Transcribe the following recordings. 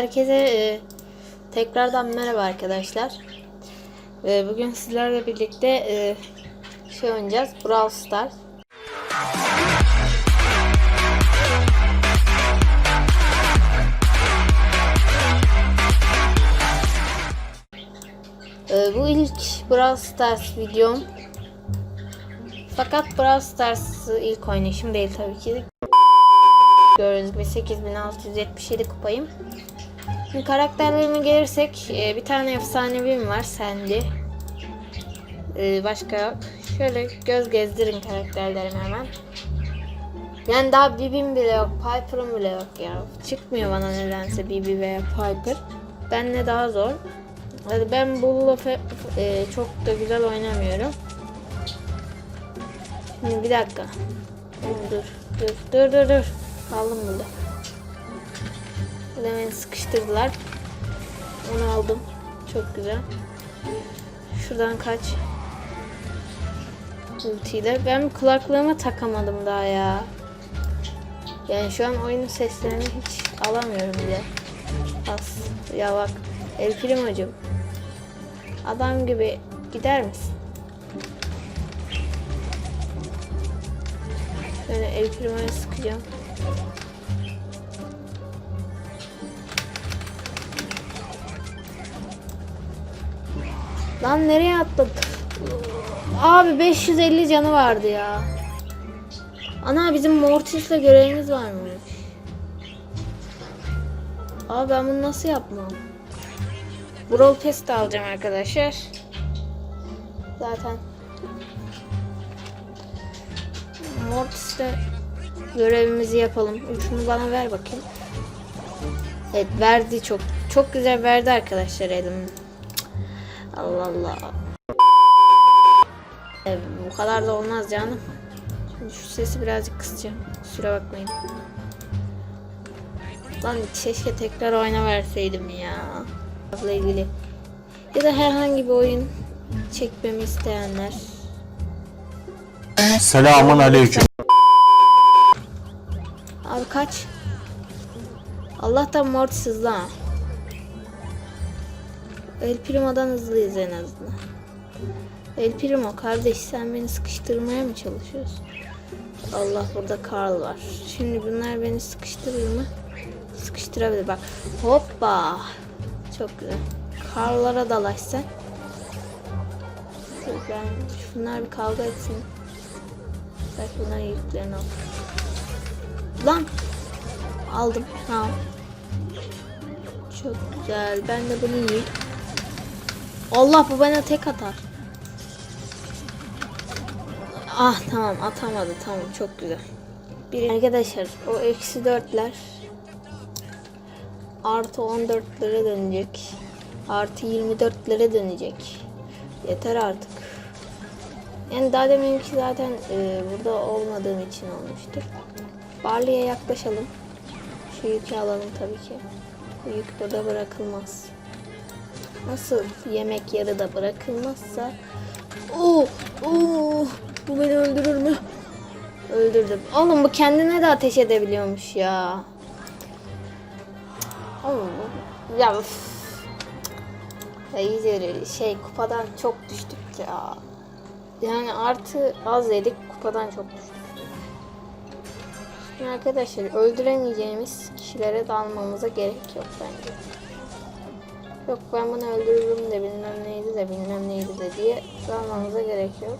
Herkese e, tekrardan merhaba arkadaşlar. E, bugün sizlerle birlikte e, şey oynayacağız. Brawl Stars. E, bu ilk Brawl Stars videom. Fakat Brawl Stars'ı ilk oynayışım değil tabii ki. Gördüğünüz gibi 8677 kupayım. Şimdi karakterlerine gelirsek e, bir tane efsanevim var Sandy. E, başka yok. Şöyle göz gezdirin karakterlerimi hemen. Yani daha Bibi'm bile yok, Piper'ım bile yok ya. Çıkmıyor bana nedense Bibi veya Piper. Benle daha zor. Hadi ben Bull'la e, çok da güzel oynamıyorum. Şimdi bir dakika. Dur, dur, dur, dur, dur. Kaldım burada. Burada beni sıkıştırdılar. Onu aldım. Çok güzel. Şuradan kaç. Ultiyle. Ben kulaklığımı takamadım daha ya. Yani şu an oyunun seslerini hiç alamıyorum bile. As. Ya bak. El Primo'cum. Adam gibi gider misin? Böyle El Primo'ya sıkacağım. Lan nereye atladı? Abi 550 canı vardı ya. Ana bizim Mortis'le görevimiz varmış. Abi ben bunu nasıl yapmam? Brawl Pass alacağım arkadaşlar. Zaten Mortis'le görevimizi yapalım. Üçünü bana ver bakayım. Evet verdi çok. Çok güzel verdi arkadaşlar elim. Allah Allah. Evet, bu kadar da olmaz canım. Şimdi şu sesi birazcık kısacağım. Kusura bakmayın. Lan keşke tekrar oyna verseydim ya. Bununla ilgili. Ya da herhangi bir oyun çekmemi isteyenler. Selamun aleyküm. Abi kaç. Allah'tan Mortis hızlı ha. El Primo'dan hızlıyız en azından. El Primo kardeş sen beni sıkıştırmaya mı çalışıyorsun? Allah burada Carl var. Şimdi bunlar beni sıkıştırır mı? Sıkıştırabilir bak. Hoppa. Çok güzel. Carl'lara dalaşsan. Ben şunlar bir kavga etsin. Belki bunların yüklerini al. Lan. Aldım. Tamam. Çok güzel. Ben de bunu yiyeyim. Allah bu bana tek atar. Ah tamam atamadı tamam çok güzel. Bir arkadaşlar o eksi dörtler artı 14'lere dönecek. Artı 24'lere dönecek. Yeter artık. Yani daha deminki zaten e, burada olmadığım için olmuştur. Barley'e yaklaşalım. Şu yükü alalım tabii ki. Bu yük burada bırakılmaz. Nasıl yemek yarıda bırakılmazsa Oo, oo, bu beni öldürür mü? Öldürdüm. Oğlum bu kendine de ateş edebiliyormuş ya. Oğlum ya üf. Ya iyice şey kupadan çok düştük ya. Yani artı az yedik kupadan çok düştük. Şimdi arkadaşlar öldüremeyeceğimiz kişilere dalmamıza gerek yok bence. Yok ben bunu öldürürüm de bilmem neydi de bilmem neydi de diye dalmamıza gerek yok.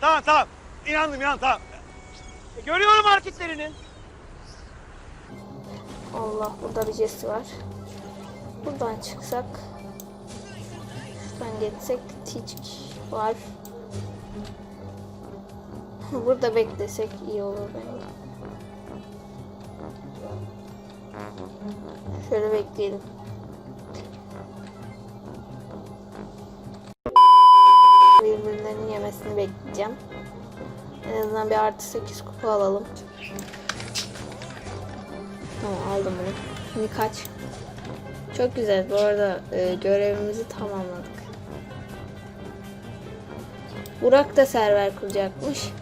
Tamam tamam. İnandım inan tamam. E, Görüyorum hareketlerini. Allah burada bir jesi var. Buradan çıksak şuradan geçsek Teach var. Burada beklesek iyi olur bence. Şöyle bekleyelim. Bekleyeceğim. En azından bir artı 8 kupa alalım. Tamam aldım bunu. Şimdi kaç? Çok güzel. Bu arada e, görevimizi tamamladık. Burak da server kuracakmış.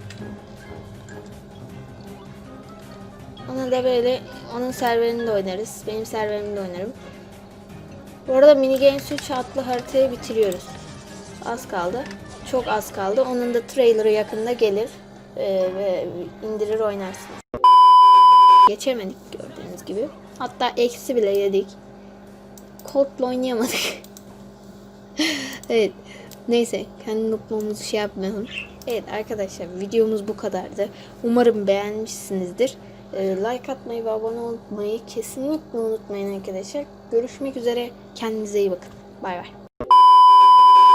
Ona da böyle Onun serverinde oynarız. Benim serverimde oynarım. Bu arada Mini Games 3 adlı haritayı bitiriyoruz. Az kaldı. Çok az kaldı. onun da trailerı yakında gelir. Ee, ve indirir oynarsınız. Geçemedik gördüğünüz gibi. Hatta eksi bile yedik. Cold'la oynayamadık. evet. Neyse kendi noktamamızı şey yapmayalım. Evet arkadaşlar videomuz bu kadardı. Umarım beğenmişsinizdir. Ee, like atmayı ve abone olmayı kesinlikle unutmayın arkadaşlar. Görüşmek üzere. Kendinize iyi bakın. Bay bay.